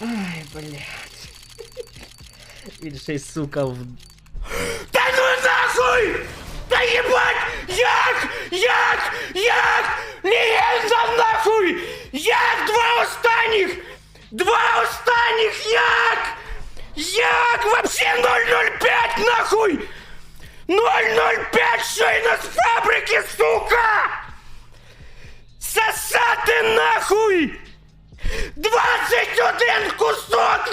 Ай, блядь. Він ще й сука в. Та ну нахуй! Та ебать! Як? Як? Як? Легенда нахуй! Як два останніх? Два останніх! Як? Як? Вообще 005 нахуй! 005 шейна з фабрики, сука! Сосати нахуй! 21 кусок